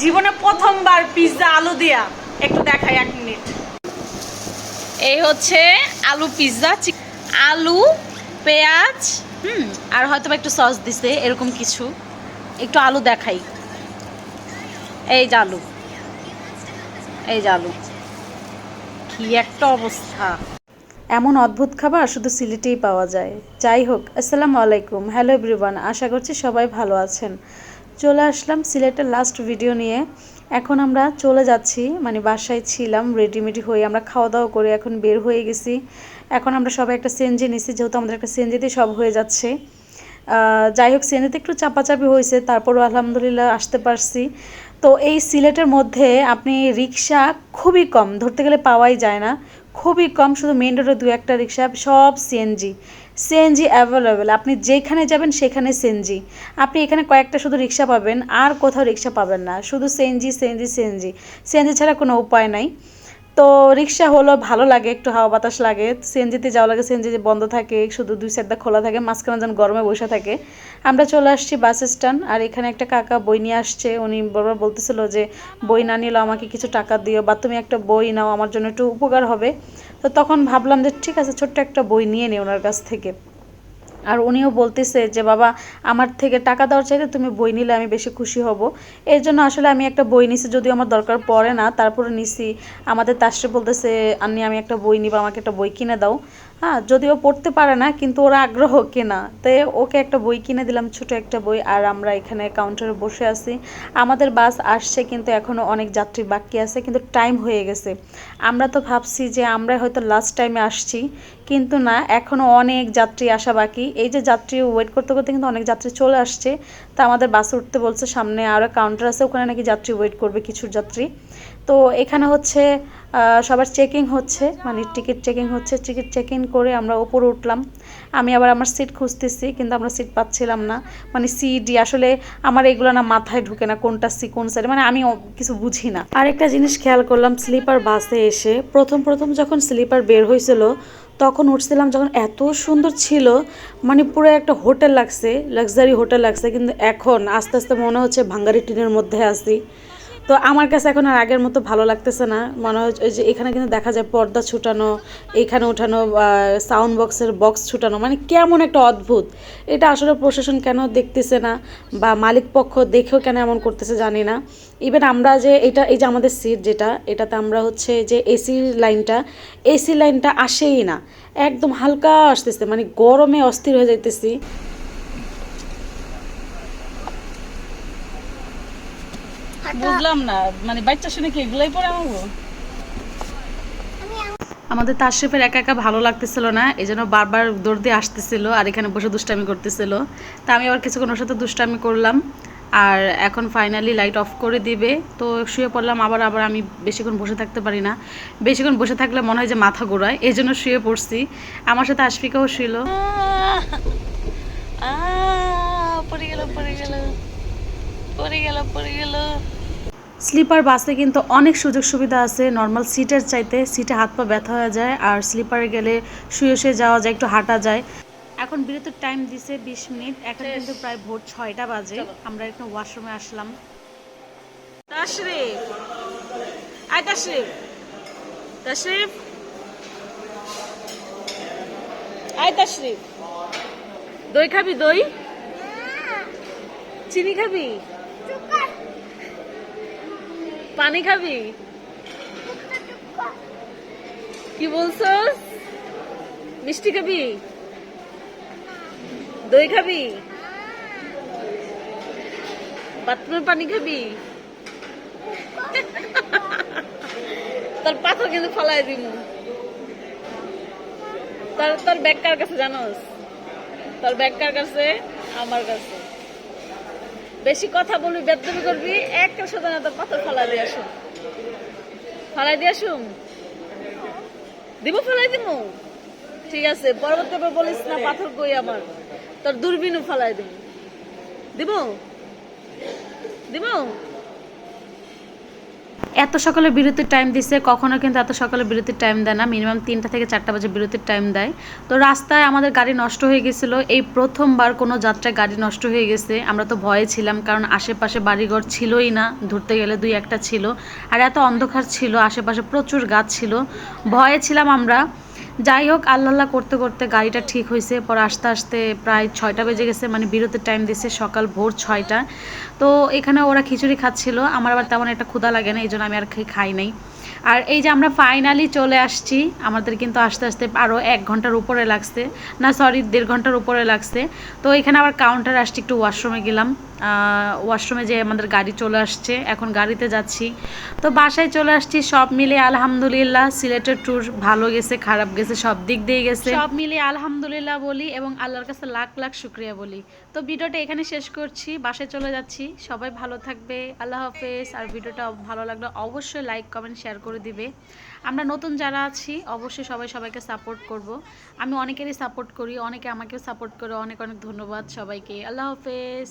জীবনে প্রথমবার পিৎজা আলু দিয়া। একটু দেখাই এক মিনিট এই হচ্ছে আলু পিৎজা আলু, পেঁয়াজ, হুম, আর হয়তো একটু সস দিছে, এরকম কিছু। একটু আলু দেখাই। এই যে আলু। এই যে আলু। কি একটা অবস্থা। এমন অদ্ভুত খাবার শুধু সিলেটেই পাওয়া যায়। যাই হোক, আসসালামু আলাইকুম। হ্যালো এভরিওয়ান আশা করছি সবাই ভালো আছেন। চলে আসলাম সিলেটের লাস্ট ভিডিও নিয়ে। এখন আমরা চলে যাচ্ছি মানে বাসায় ছিলাম রেডিমেডি হয়ে আমরা খাওয়া দাওয়া করে এখন বের হয়ে গেছি। এখন আমরা সবাই একটা সেনজি নিছি, যেহেতু আমাদের একটা সেনজিতে সব হয়ে যাচ্ছে। যাই হোক সেনজিতে একটু চাপাচাপি হয়েছে, তারপরও আলহামদুলিল্লাহ আসতে পারছি। তো এই সিলেটের মধ্যে আপনি রিক্সা খুবই কম, ধরতে গেলে পাওয়াই যায় না। খুবই কম, শুধু মেন রোডে দু একটা রিক্সা, সব সিএনজি সিএনজি অ্যাভেলেবেল আপনি যেখানে যাবেন সেখানে সিএনজি আপনি এখানে কয়েকটা শুধু রিক্সা পাবেন, আর কোথাও রিক্সা পাবেন না। শুধু সিএনজি সিএনজি সিএনজি সিএনজি ছাড়া কোনো উপায় নাই। তো রিক্সা হলো, ভালো লাগে, একটু হাওয়া বাতাস লাগে। সিএনজিতে যাওয়া লাগে, সিএনজি বন্ধ থাকে, শুধু দুই সাইডটা খোলা থাকে, মাঝখানে যেন গরমে বসে থাকে। আমরা চলে আসছি বাস স্ট্যান্ড আর এখানে একটা কাকা বই নিয়ে আসছে। উনি বারবার বলতেছিল যে, বই না নিলে আমাকে কিছু টাকা দিও, বা তুমি একটা বই নাও, আমার জন্য একটু উপকার হবে। তো তখন ভাবলাম যে, ঠিক আছে, ছোট্ট একটা বই নিয়ে নিই ওনার কাছ থেকে। আর উনিও বলতেছে যে, বাবা, আমার থেকে টাকা দেওয়ার চাইতে তুমি বই নিলে আমি বেশি খুশি হব। এর জন্য আসলে আমি একটা বই নিছি, যদিও আমার দরকার পড়ে না, তারপরে নিছি। আমাদের তাসরে বলতেছে, আন্নি, আমি একটা বই নিব, আমাকে একটা বই কিনে দাও। হ্যাঁ যদিও পড়তে পারে না, কিন্তু ওরা আগ্রহ কেনা। তাই ওকে একটা বই কিনে দিলাম, ছোট একটা বই, আর আমরা এখানে কাউন্টারে বসে আছি। আমাদের বাস আসছে, কিন্তু এখনও অনেক যাত্রী বাকি আছে, কিন্তু টাইম হয়ে গেছে। আমরা তো ভাবছি যে আমরা হয়তো লাস্ট টাইমে আসছি, কিন্তু না এখনও অনেক যাত্রী আসা বাকি। এই যে যাত্রী ওয়েট করতে করতে কিন্তু অনেক যাত্রী চলে আসছে। তা আমাদের বাস উঠতে বলছে, সামনে আরও কাউন্টার আছে, ওখানে নাকি যাত্রী ওয়েট করবে কিছু যাত্রী। তো এখানে হচ্ছে সবার চেকিং হচ্ছে মানে টিকিট চেকিং হচ্ছে টিকিট চেকিং করে আমরা ওপরে উঠলাম। আমি আবার আমার সিট খুঁজতেছি, কিন্তু আমরা সিট পাচ্ছিলাম না। মানে সি ডি আসলে আমার এগুলো না মাথায় ঢুকে না কোনটা সি কোন সাইড মানে আমি কিছু বুঝি না। আরেকটা জিনিস খেয়াল করলাম স্লিপার বাসে এসে প্রথম প্রথম যখন স্লিপার বের হয়েছিল তখন উঠছিলাম যখন এত সুন্দর ছিল মানে পুরো একটা হোটেল লাগছে লাক্সারি হোটেল লাগছে, কিন্তু এখন আস্তে আস্তে মনে হচ্ছে ভাঙ্গারি টিনের মধ্যে আছি। তো আমার কাছে এখন আর আগের মতো ভালো লাগতেছে না। মনে হচ্ছে ওই যে এখানে কিন্তু দেখা যায় পর্দা ছুটানো, এখানে ওঠানো সাউন্ড বক্সের বক্স ছুটানো মানে কেমন একটা অদ্ভুত। এটা আসলে প্রশাসন কেন দেখতেছে না বা মালিক পক্ষ দেখেও কেন এমন করতেছে জানি না। ইভেন আমরা যে এটা, এই যে আমাদের সিট যেটা, এটাতে আমরা হচ্ছে যে এসি লাইনটা এসি লাইনটা আসেই না। একদম হালকা আসতেছে মানে গরমে অস্থির হয়ে যাইতেছি। বুঝলাম না মানে বাচ্চা শুনে কি এগুলাই পরে আমাদের তাশরিফের একা একা ভালো লাগতেছিল না এই জন্য বারবার দৌড় দিয়ে আসতেছিল আর এখানে বসে দুষ্টামি করতেছিল। তা আমি আবার কিছুক্ষণ ওর সাথে দুষ্টামি করলাম আর এখন ফাইনালি লাইট অফ করে দিবে। তো শুয়ে পড়লাম আবার আবার আমি বেশিক্ষণ বসে থাকতে পারি না। বেশিক্ষণ বসে থাকলে মনে হয় যে মাথা ঘোরায় এই জন্য শুয়ে পড়ছি। আমার সাথে আশফিকাও শুইল। পড়ে গেল পড়ে গেল। পড়ে গেল পড়ে গেল। স্লিপার বাসে কিন্তু অনেক সুযোগ সুবিধা আছে। নর্মাল সিটের চাইতে সিটে হাত পা ব্যথা হয়ে যায় আর স্লিপারে গেলে শুয়ে শুয়ে যাওয়া যায় একটু হাঁটা যায়। এখন বিরতির টাইম দিছে বিশ মিনিট। এখন কিন্তু প্রায় ভোর ছয়টা বাজে। আমরা একটু ওয়াশরুমে আসলাম। তাশরিফ আয় তাশরিফ তাশরিফ আয় তাশরিফ দই খাবি দই? চিনি খাবি? পানি খাবি? কি বলছস? মিষ্টি খাবি? দই খাবি? বাথরুমের পানি খাবি? তার পাথর কিন্তু ফলাই দিব তার তোর ব্যাগ কার কাছে জানোস? তোর ব্যাগ কার কাছে? আমার কাছে। বেশি কথা বলবি, বেদবি করবি, একটা তোর পাথর ফলাই দিয়ে আসুন ফলাই দিয়ে আসুন দিব, ফলাই দিব? ঠিক আছে, পরবর্তী বলিস না পাথর কই আমার। তোর দূরবীনও ফলাই দিব। দিব? দিব? এত সকালে বিরতির টাইম দিছে, কখনো কিন্তু এত সকালে বিরতির টাইম দেয় না। মিনিমাম তিনটা থেকে চারটা বাজে বিরতির টাইম দেয়। তো রাস্তায় আমাদের গাড়ি নষ্ট হয়ে গেছিল। এই প্রথমবার কোনো যাত্রায় গাড়ি নষ্ট হয়ে গেছে। আমরা তো ভয়ে ছিলাম, কারণ আশেপাশে বাড়িঘর ছিলই না। ধরতে গেলে দুই একটা ছিল। আর এত অন্ধকার ছিল, আশেপাশে প্রচুর গাছ ছিল। ভয়ে ছিলাম আমরা। যাই হোক আল্লাহ করতে করতে গাড়িটা ঠিক হয়েছে। পর আস্তে আস্তে প্রায় ছয়টা বেজে গেছে মানে বিরতির টাইম দিয়েছে সকাল ভোর ছয়টা। তো এখানে ওরা খিচুড়ি খাচ্ছিল। আমার আবার তেমন একটা ক্ষুধা লাগে না, এই জন্য আমি আর খাই নাই। আর এই যে আমরা ফাইনালি চলে আসছি, আমাদের কিন্তু আস্তে আস্তে আরও এক ঘণ্টার উপরে লাগছে। না সরি দেড় ঘণ্টার উপরে লাগছে। তো এখানে আবার কাউন্টার আসছি, একটু ওয়াশরুমে গেলাম। ওয়াশরুমে যে আমাদের গাড়ি চলে আসছে, এখন গাড়িতে যাচ্ছি। তো বাসায় চলে আসছি, সব মিলে আলহামদুলিল্লাহ, সিলেটের ট্যুর ভালো গেছে, খারাপ গেছে, সব দিক দিয়ে গেছে। সব মিলে আলহামদুলিল্লাহ বলি এবং আল্লাহর কাছে লাখ লাখ শুক্রিয়া বলি। তো ভিডিওটা এখানে শেষ করছি, বাসায় চলে যাচ্ছি। সবাই ভালো থাকবে, আল্লাহ হাফেজ। আর ভিডিওটা ভালো লাগলে অবশ্যই লাইক কমেন্ট শেয়ার করে দিবে। আমরা নতুন যারা আছি, অবশ্যই সবাই সবাইকে সাপোর্ট করব। আমি অনেকেরই সাপোর্ট করি, অনেকে আমাকেও সাপোর্ট করে, অনেক অনেক ধন্যবাদ সবাইকে। আল্লাহ হাফেজ।